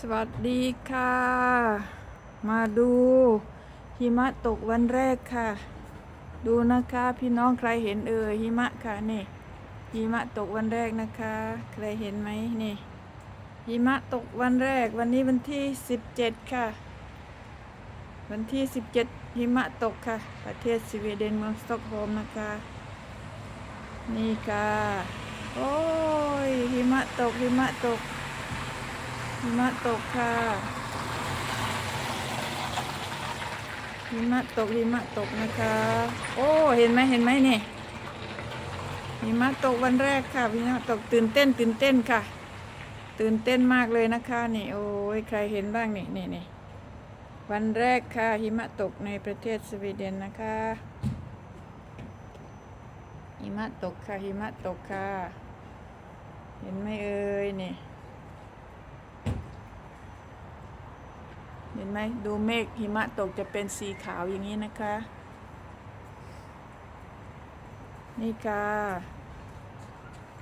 สวัสดีค่ะ มาดูหิมะตกวันแรกค่ะ ดูนะคะพี่น้องใครเห็นเอ่ยหิมะค่ะนี่หิมะตกวันแรกนะคะ ใครเห็นไหมนี่หิมะตกวันแรกวันนี้วันที่17ค่ะ วันที่17หิมะตกค่ะ ประเทศสวีเดนเมืองสต็อกโฮล์มนะคะ นี่ค่ะ โอ้ยหิมะตกหิมะตก หิมะตกค่ะหิมะตกหิมะตกนะคะ โอ้เห็นไหมเห็นไหมนี่หิมะตกวันแรกค่ะหิมะตกตื่นเต้นตื่นเต้นค่ะ ตื่นเต้นมากเลยนะคะนี่โอ้ยใครเห็นบ้างนี่นี่นี่วันแรกค่ะหิมะตกในประเทศสวีเดนนะคะหิมะตกค่ะหิมะตกค่ะ เห็นไหมเอ่ยนี่ เห็นไหมดูเมฆหิมะตกจะเป็นสีขาวอย่างนี้นะคะ นี่ค่ะ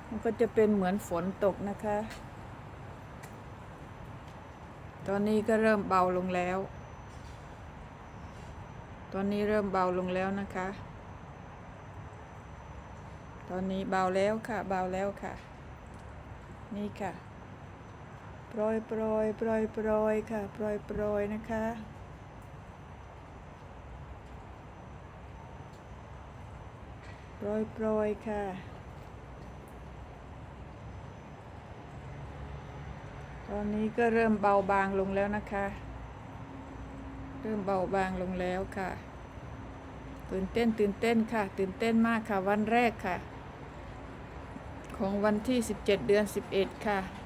มันก็จะเป็นเหมือนฝนตกนะคะ ตอนนี้ก็เริ่มเบาลงแล้ว ตอนนี้เริ่มเบาลงแล้วนะคะ ตอนนี้เบาแล้วค่ะ เบาแล้วค่ะ นี่ค่ะ ปรยโปรยโปรยโปรยค่ะโปรยโปรยนะคะ โปรยโปรยค่ะ ตอนนี้ก็เริ่มเบาบางลงแล้วนะคะ เริ่มเบาบางลงแล้วค่ะ ตื่นเต้นตื่นเต้นค่ะ ตื่นเต้นมากค่ะวันแรกค่ะ ของวันที่ 17 เดือน 11 ค่ะ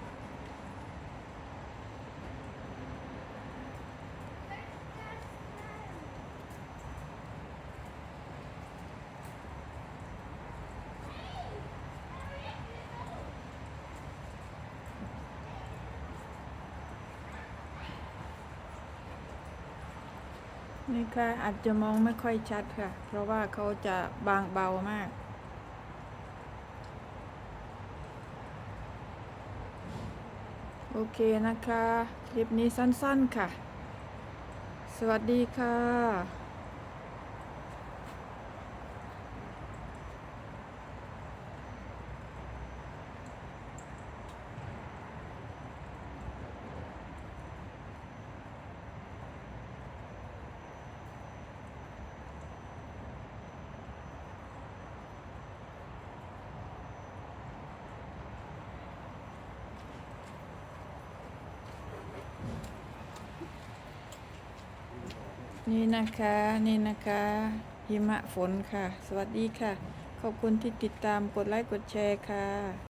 นี่ค่ะอาจจะมองไม่ค่อยชัดค่ะ เพราะว่าเขาจะบางเบามาก โอเคนะคะ คลิปนี้สั้นๆค่ะ สวัสดีค่ะ นี่นะคะนี่นะคะหิมะฝนค่ะ สวัสดีค่ะ ขอบคุณที่ติดตามกดไลค์กดแชร์ค่ะ